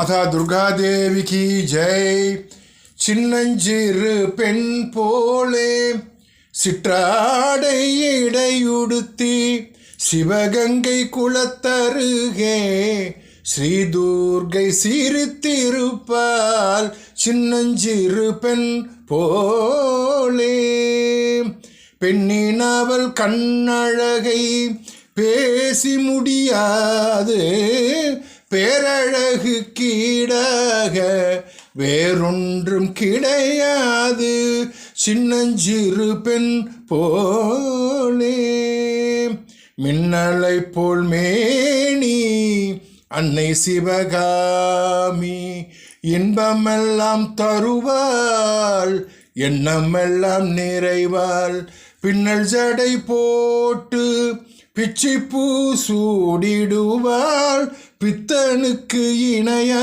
மாதா துர்கா தேவிக்கு ஜெய். சின்னஞ்சிறு பெண் போலே சிற்றாடை இடையுடுத்தி சிவகங்கை குளத்தருகே ஸ்ரீதுர்கை சிரித்திருப்பால் சின்னஞ்சிறு பெண் போலே. பெண்ணின் அவள் கண்ணழகை பேசி முடியாது. பேரழகு கீடாக வேறொன்றும் கிடையாது. சின்னஞ்சிறு பெண் போலே மின்னலை போல் மேனி அன்னை சிவகாமி இன்பமெல்லாம் தருவாள் எண்ணமெல்லாம் நிறைவாள். பின்னல் ஜடை போட்டு பிச்சிப்பூ சூடிடுவாள். பித்தனுக்கு இணைய